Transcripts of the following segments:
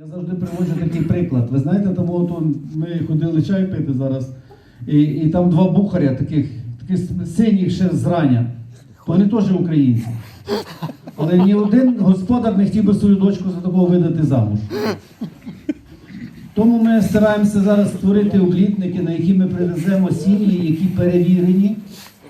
Я завжди приводжу такий приклад. Ви знаєте, там от ми ходили чай пити зараз, і, і там два бухаря, таких, таких синіх ще зрання. Вони теж українці. Але ні один господар не хотів би свою дочку за такого видати замуж. Тому ми стараємося зараз створити облітники, на які ми привеземо сім'ї, які перевірені.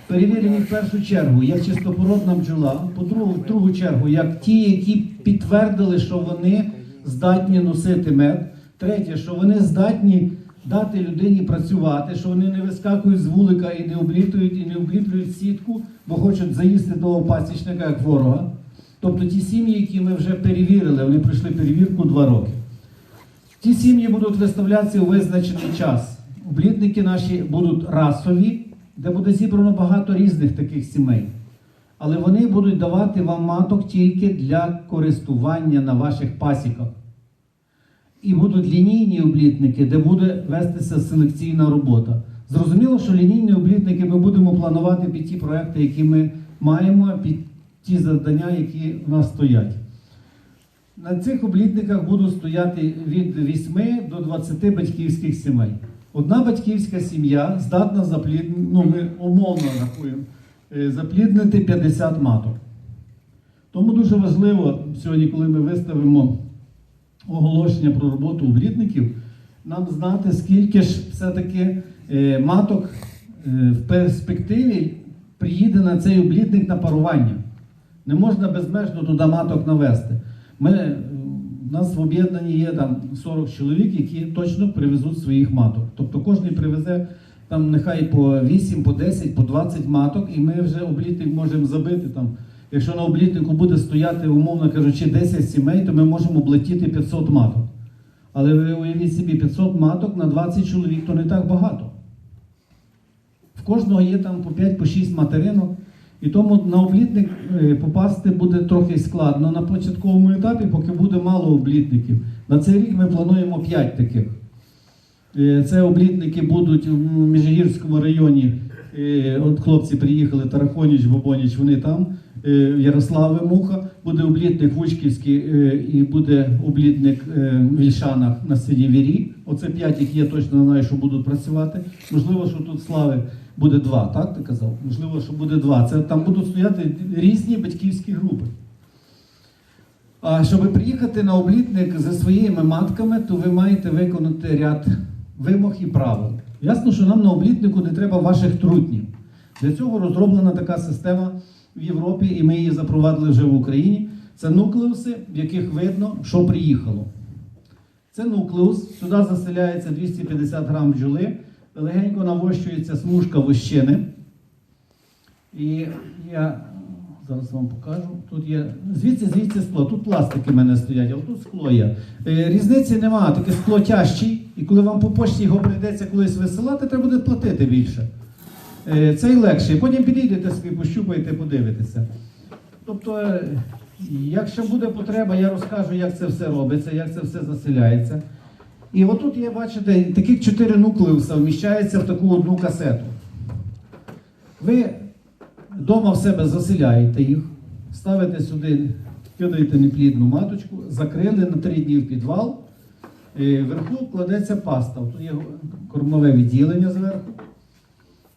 Перевірені в першу чергу як чистопородна бджола, по другу, другу чергу, як ті, які підтвердили, що вони здатні носити мед. Третє, що вони здатні дати людині працювати, що вони не вискакують з вулика і не облітують, і не обліплюють сітку, бо хочуть заїсти того пасічника як ворога. Тобто ті сім'ї, які ми вже перевірили, вони пройшли перевірку два роки. Ті сім'ї будуть виставлятися у визначений час. Облітники наші будуть расові, де буде зібрано багато різних таких сімей. Але вони будуть давати вам маток тільки для користування на ваших пасіках. І будуть лінійні облітники, де буде вестися селекційна робота. Зрозуміло, що лінійні облітники ми будемо планувати під ті проекти, які ми маємо, під ті завдання, які в нас стоять. На цих облітниках будуть стояти від 8 до 20 батьківських сімей. Одна батьківська сім'я здатна запліднити, ну ми умовно рахуємо, запліднити 50 маток. Тому дуже важливо сьогодні, коли ми виставимо оголошення про роботу облітників, нам знати, скільки ж все-таки е, маток е, в перспективі приїде на цей облітник на парування. Не можна безмежно туди маток навести. Ми, е, у нас в об'єднанні є там 40 чоловік, які точно привезуть своїх маток. Тобто кожен привезе там нехай по 8, по 10, по 20 маток, і ми вже облітник можемо забити там. Якщо на облітнику буде стояти, умовно кажучи, 10 сімей, то ми можемо облетіти 500 маток. Але ви уявіть собі, 500 маток на 20 чоловік то не так багато. В кожного є там по 5 по 6 материнок. І тому на облітник е, попасти буде трохи складно на початковому етапі, поки буде мало облітників. На цей рік ми плануємо 5 таких. Е, Це облітники будуть в Міжгірському районі. Е, От хлопці приїхали, Тарахоніч, Бобоніч, вони там. Е, Ярослави Муха, буде облітник Вучківський і буде облітник в Вільшанах на селі Вірі. Оце п'ять, які я точно знаю, що будуть працювати. Можливо, що тут слави буде два, так ти казав? Можливо, що буде два. Це там будуть стояти різні батьківські групи. А щоб приїхати на облітник зі своїми матками, то ви маєте виконати ряд вимог і правил. Ясно, що нам на облітнику не треба ваших трутнів. Для цього розроблена така система в Європі, і ми її запровадили вже в Україні. Це нуклеуси, в яких видно, що приїхало. Це нуклеус, сюди заселяється 250 грам бджоли, легенько навощується смужка вощини. І я зараз вам покажу. Тут є звідси, звідси скло. Тут пластики в мене стоять, а тут скло є. Е, Різниці немає, таке скло тяжчий, і коли вам по пошті його прийдеться колись висилати, треба буде платити більше. Е, Цей легший. Потім підійдете собі, пощупаєте, подивитеся. Тобто, е, якщо буде потреба, я розкажу, як це все робиться, як це все заселяється. І отут є, бачите, таких чотири нуклеуса вміщається в таку одну касету. Ви вдома в себе заселяєте їх, ставите сюди, кидаєте неплідну маточку, закрили на три дні в підвал. Вверху кладеться паста. Тут є кормове відділення зверху.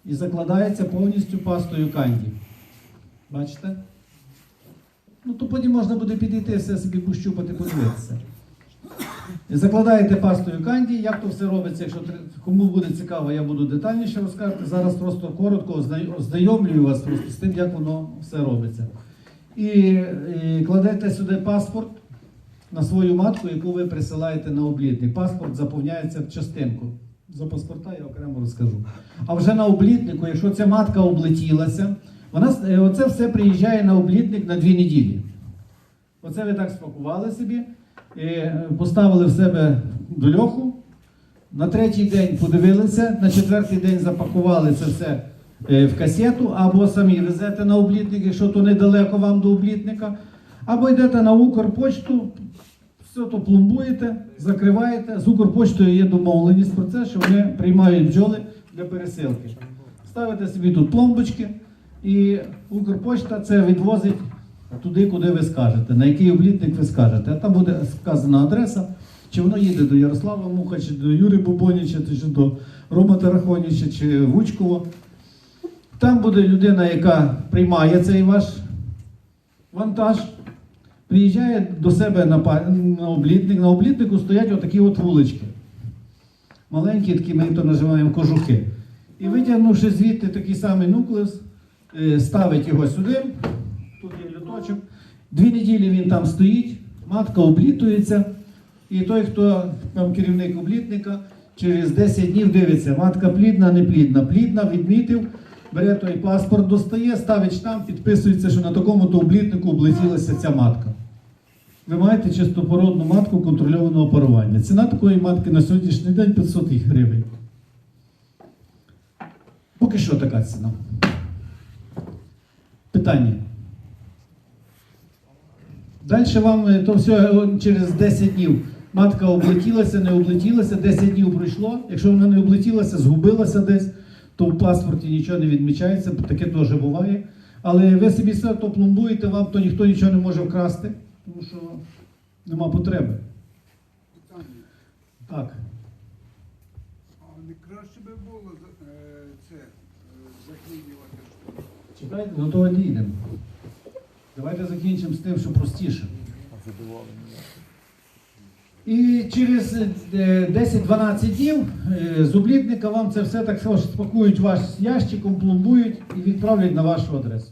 І закладається повністю пастою канді. Бачите? Ну, то потім можна буде підійти все собі пощупати, подивитися. Закладаєте пастою канді, як то все робиться, якщо кому буде цікаво, я буду детальніше розказувати. Зараз просто коротко ознайомлюю вас просто з тим, як воно все робиться. І, і кладете сюди паспорт на свою матку, яку ви присилаєте на облітник. Паспорт заповняється в частинку. За паспорта я окремо розкажу. А вже на облітнику, якщо ця матка облетілася, вона е, оце все приїжджає на облітник на дві неділі. Оце ви так спакували собі, е, поставили в себе до льоху. На третій день подивилися, на четвертий день запакували це все е, в касету, або самі везете на облітник, якщо то недалеко вам до облітника, або йдете на Укрпочту, все то пломбуєте, закриваєте. З Укрпочтою є домовленість про це, що вони приймають бджоли для пересилки. Ставите собі тут пломбочки, і Укрпочта це відвозить туди, куди ви скажете, на який облітник ви скажете. А там буде сказана адреса, Чи воно їде до Ярослава Муха, чи до Юри Бубоніча, чи до Рома Тарахоніча, чи Гучкова. Там буде людина, яка приймає цей ваш вантаж, приїжджає до себе на, на облітник. На облітнику стоять отакі от вулички. Маленькі, такі ми то називаємо кожухи. І витягнувши звідти такий самий нуклеус, е, ставить його сюди. Тут є люточок. Дві неділі він там стоїть, матка облітується. І той, хто там керівник облітника, через 10 днів дивиться, матка плідна, не плідна. Плідна, відмітив, бере той паспорт, достає, ставить штамп, підписується, що на такому-то облітнику облетілася ця матка. Ви маєте чистопородну матку контрольованого парування. Ціна такої матки на сьогоднішній день 500 гривень. Поки що така ціна. Питання. Далі вам е, то все через 10 днів матка облетілася, не облетілася, 10 днів пройшло. Якщо вона не облетілася, згубилася десь, то в паспорті нічого не відмічається, таке теж буває. Але ви собі все то пломбуєте, вам то ніхто нічого не може вкрасти, тому що нема потреби. Питання. Так. А не краще би було е, це е, заклінювати? що? Чекайте, до того дійдемо. Давайте закінчимо з тим, що простіше. І через е, 10-12 днів е, з облітника вам це все так само спакують ваш ящиком, пломбують і відправлять на вашу адресу.